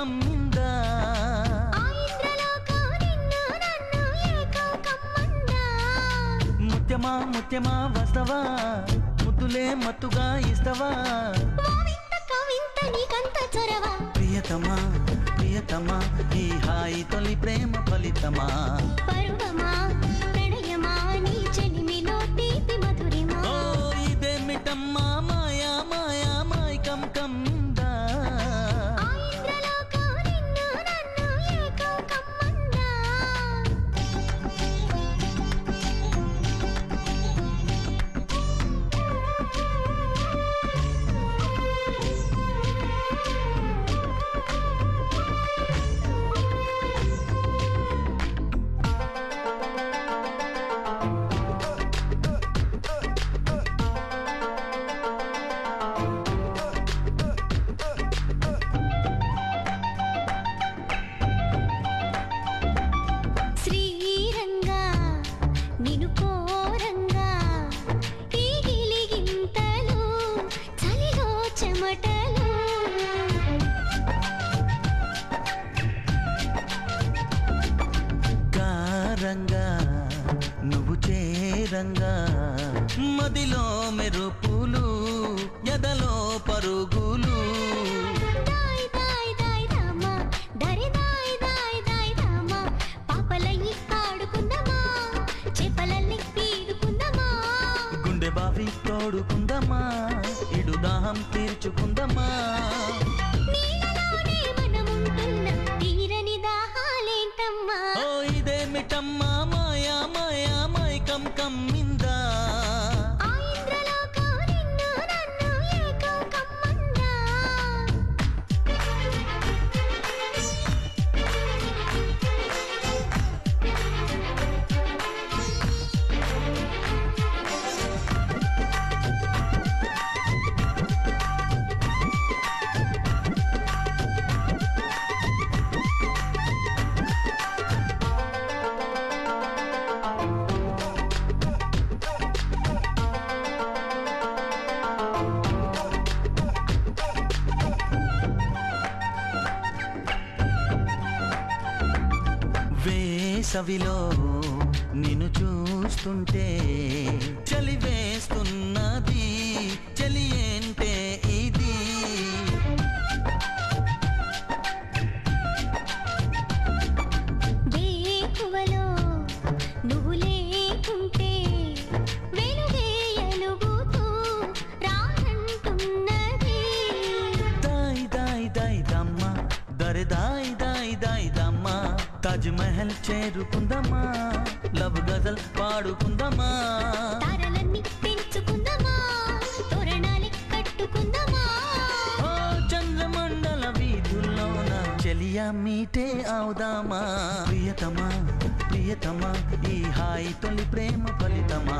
కమ్మిందా ముత్యమా ముత్యమా వస్తవా? ముద్దులే మత్తుగా ఇస్తవా? ప్రియతమా ప్రియతమా ఈ హాయి తొలి ప్రేమ ఫలితమా? పరువమా కారంగా నువ్వు చేరంగా మదిలో మెరుపులు ఎదలో పరుగులు. బావి తోడుకుందమా? ఇడు దాహం తీర్చుకుందమా? వేసవిలో నిన్ను చూస్తుంటే చలి వేస్తున్నది. చలి ఏంటే ఇది. నువ్వు తాజ్ మహల్ చేరుకుందమా? లవ్ గజల్ పాడుకుందమా? తారలన్నీ పెంచుకుందామా? తోరణాలే కట్టుకుందామా? ఓ చంద్రమండల వీధుల్లోన చెలియా మీటే అవుదామా ప్రియతమా ప్రియతమా ఈ హాయి తొలి ప్రేమ ఫలితమా?